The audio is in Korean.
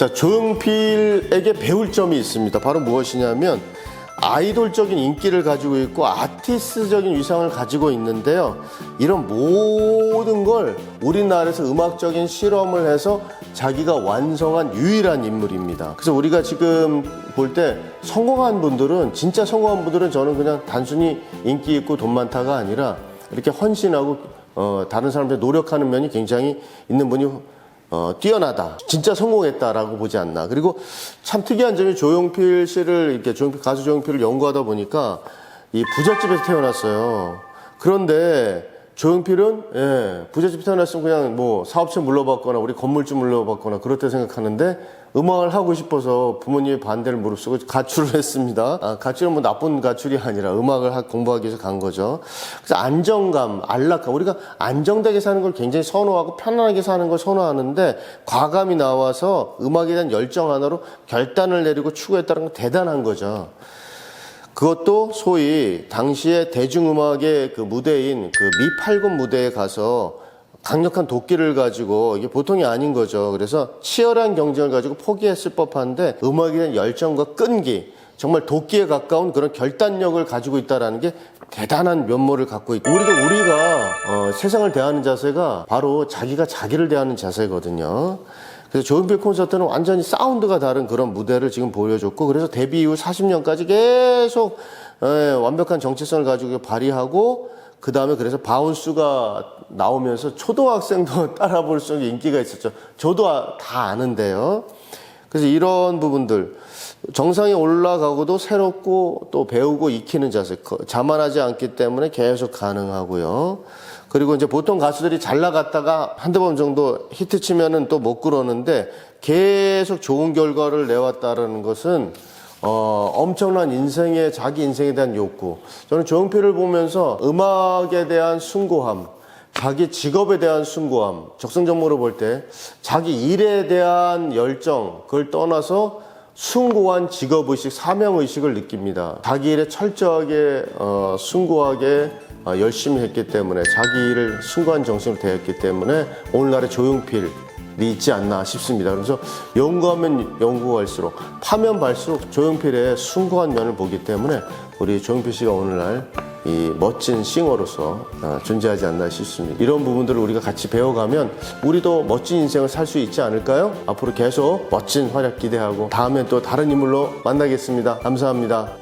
자, 조용필에게 배울 점이 있습니다. 바로 무엇이냐면 아이돌적인 인기를 가지고 있고 아티스트적인 위상을 가지고 있는데요. 이런 모든 걸 우리나라에서 음악적인 실험을 해서 자기가 완성한 유일한 인물입니다. 그래서 우리가 지금 볼 때 성공한 분들은 진짜 성공한 분들은 저는 그냥 단순히 인기 있고 돈 많다가 아니라 이렇게 헌신하고 어, 다른 사람들 노력하는 면이 굉장히 있는 분이 어, 뛰어나다. 진짜 성공했다라고 보지 않나. 그리고 참 특이한 점이 조용필 씨를 이렇게 조용필 가수 조용필을 연구하다 보니까 이 부잣집에서 태어났어요. 그런데 조용필은 예, 부잣집 태어났으면 그냥 뭐 사업체 물러봤거나 우리 건물주 물러봤거나 그렇다 생각하는데 음악을 하고 싶어서 부모님의 반대를 무릅쓰고 가출을 했습니다. 아, 가출은 뭐 나쁜 가출이 아니라 음악을 하- 공부하기 위해서 간 거죠. 그래서 안정감, 안락감, 우리가 안정되게 사는 걸 굉장히 선호하고 편안하게 사는 걸 선호하는데 과감히 나와서 음악에 대한 열정 하나로 결단을 내리고 추구했다는 건 대단한 거죠. 그것도 소위 당시에 대중음악의 그 무대인 그 미팔군 무대에 가서 강력한 도끼를 가지고 이게 보통이 아닌 거죠. 그래서 치열한 경쟁을 가지고 포기했을 법한데 음악에 대한 열정과 끈기, 정말 도끼에 가까운 그런 결단력을 가지고 있다라는 게 대단한 면모를 갖고 있고 우리도 우리가 어, 세상을 대하는 자세가 바로 자기가 자기를 대하는 자세거든요. 그래서 조용필 콘서트는 완전히 사운드가 다른 그런 무대를 지금 보여줬고 그래서 데뷔 이후 40년까지 계속 예, 완벽한 정체성을 가지고 발휘하고 그 다음에 그래서 바운스가 나오면서 초등학생도 따라 볼 수 있는 인기가 있었죠. 저도 아- 다 아는데요. 그래서 이런 부분들 정상에 올라가고도 새롭고 또 배우고 익히는 자세 그 자만하지 않기 때문에 계속 가능하고요. 그리고 이제 보통 가수들이 잘 나갔다가 한두 번 정도 히트 치면은 또 못 그러는데 계속 좋은 결과를 내왔다라는 것은 어, 엄청난 인생의 자기 인생에 대한 욕구. 저는 조용필을 보면서 음악에 대한 숭고함, 자기 직업에 대한 숭고함, 적성정모로 볼 때 자기 일에 대한 열정, 그걸 떠나서 숭고한 직업의식, 사명의식을 느낍니다. 자기 일에 철저하게, 어, 숭고하게 어, 열심히 했기 때문에 자기 일을 숭고한 정신으로 대했기 때문에 오늘날의 조용필, 이 있지 않나 싶습니다. 그래서 연구하면 연구할수록 파면 발수록 조용필의 숭고한 면을 보기 때문에 우리 조용필 씨가 오늘날 이 멋진 싱어로서 어, 존재하지 않나 싶습니다. 이런 부분들을 우리가 같이 배워가면 우리도 멋진 인생을 살 수 있지 않을까요? 앞으로 계속 멋진 활약 기대하고 다음엔 또 다른 인물로 만나겠습니다. 감사합니다.